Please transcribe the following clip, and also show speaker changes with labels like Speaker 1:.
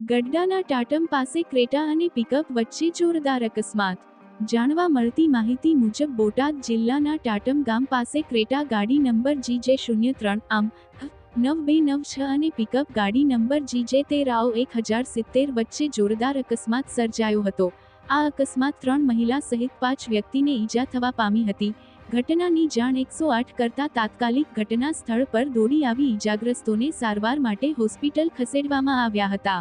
Speaker 1: ગઢડાના ટાટમ પાસે ક્રેટા અને પિકઅપ વચ્ચે જોરદાર અકસ્માત. જાણવા મળતી માહિતી મુજબ બોટાદ જિલ્લાના ટાટમ ગામ પાસે ક્રેટા ગાડી નંબર જી જે શૂન્ય ત્રણ, આમ નવ બે નવ છ અને પિકઅપ ગાડી નંબર જીજે તેર આવ એક હજાર સિત્તેર વચ્ચે જોરદાર અકસ્માત સર્જાયો હતો. આ અકસ્માત ત્રણ મહિલા સહિત પાંચ વ્યક્તિને ઈજા થવા પામી હતી. ઘટનાની જાણ એકસો આઠ કરતા તાત્કાલિક ઘટના સ્થળ પર દોડી આવી ઈજાગ્રસ્તોને સારવાર માટે હોસ્પિટલ ખસેડવામાં આવ્યા હતા.